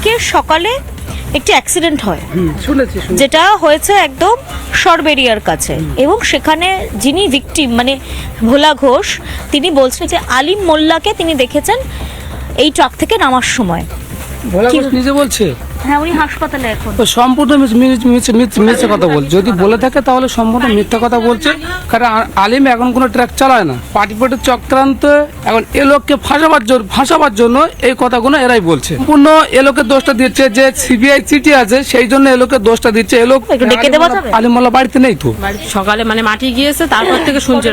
আজকে সকালে একটি অ্যাক্সিডেন্ট হয়। শুনেছি যেটা হয়েছে একদম সরবেরিয়ার কাছে। এবং সেখানে যিনি ভিকটিম মানে ভোলা ঘোষ তিনি বলছেন যে আলিম মোল্লাকে তিনি দেখেছেন এই ট্রাক থেকে নামার সময়। ভোলা ঘোষ নিজে বলছে? হ্যাঁ উনি হাসপাতালে এখন। সম্পূর্ণ মিথ্যে কথা বলছে যদি বলে থাকে তাহলে সম্পূর্ণ মিথ্যা কথা বলছে। কারণ আলিম এখন কোনো ট্র্যাক চালায় না। পার্টি পার্টির চক্রান্ত এখন এ লোককে ফাঁসাবার জন্য ফাঁসাবার জন্য এই কথাগুলো এরাই বলছে। সম্পূর্ণ এ লোকের দোষটা দিচ্ছে যে সিবিআই চিঠি আছে সেই জন্য এ লোকের দোষটা দিচ্ছে। এ লোক একটু ডেকে দেওয়া যাবে? আলিম মোল্লা বাড়িতে নেই তো। সকালে মানে মাটি গিয়েছে তারপর থেকে শুনছি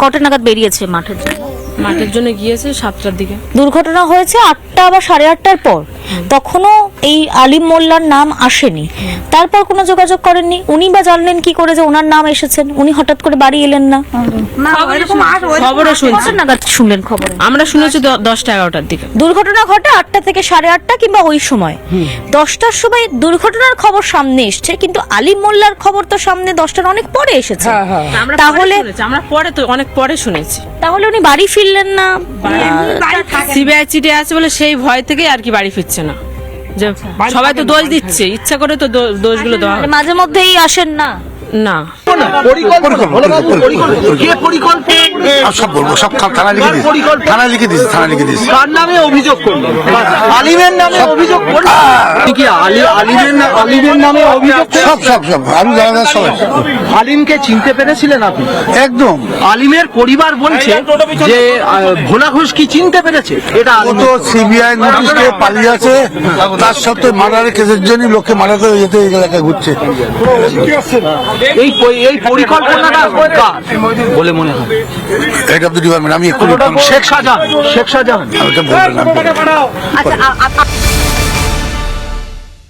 কটা নাগাদ বেরিয়েছে মাঠের জন্য? মাঠের জন্য গিয়েছে সাতটার দিকে। দুর্ঘটনা হয়েছে আটটা বা সাড়ে আটটার পর। তখনও এই আলিম মোল্লার নাম আসেনি। তারপর কোনো যোগাযোগ করেননি। উনি বা জানলেন কি করে যে ওনার নাম এসেছেন। উনি হঠাৎ করে বাড়ি এলেন না। খবরে শুনছি। নাগাদ শুনলেন খবর। আমরা শুনেছি দশটা এগারোটার দিকে। দুর্ঘটনা ঘটে আটটা থেকে সাড়ে আটটা কিংবা ওই সময়। দশটার সময় দুর্ঘটনার খবর সামনে এসছে কিন্তু আলিম মোল্লার খবর তো সামনে দশটার অনেক পরে এসেছে। হ্যাঁ হ্যাঁ। আমরা তাহলে- তাহলে আমরা পরে তো অনেক পরে শুনেছি। তাহলে উনি বাড়ি ফিরলেন না। সিবিআই চিঠি আছে বলে সেই ভয় থেকে আর কি বাড়ি ফিরছে। না। যে সবাই তো দোষ দিচ্ছে ইচ্ছা করে তো দোষগুলো দেওয়া মানে হয়। মাঝে মধ্যেই আসেন না। না। আর সব বলব সব থানায় লিখে থানায় লিখে থানায় লিখে কার নামে অভিযোগ করলেন আলিমের নামে অভিযোগ করলেন কি আলি আলিমের নামে অভিযোগ? সব সব সব আমি জানা সবাই। আলিমকে চিনতে পেরেছিলেন আপনি? একদম। আলিমের পরিবার বলছে যে ভোলা ঘোষ কি চিনতে পেরেছে? এটা তো সিবিআই নোটিশ পেয়ে পালিয়ে আছে তার সত্ত্বেও মার্ডারের কেসের জন্য লোককে মার্ডার করে যেতে এই এলাকায় ঘুরছে। এই এই পরিকল্পনাটা বলে মনে হয়। হেড অফ দ্য ডিপার্টমেন্ট আমি এক্ষুনি শেখ শাহজাহান শেখ শাহজাহান আমি বলব না।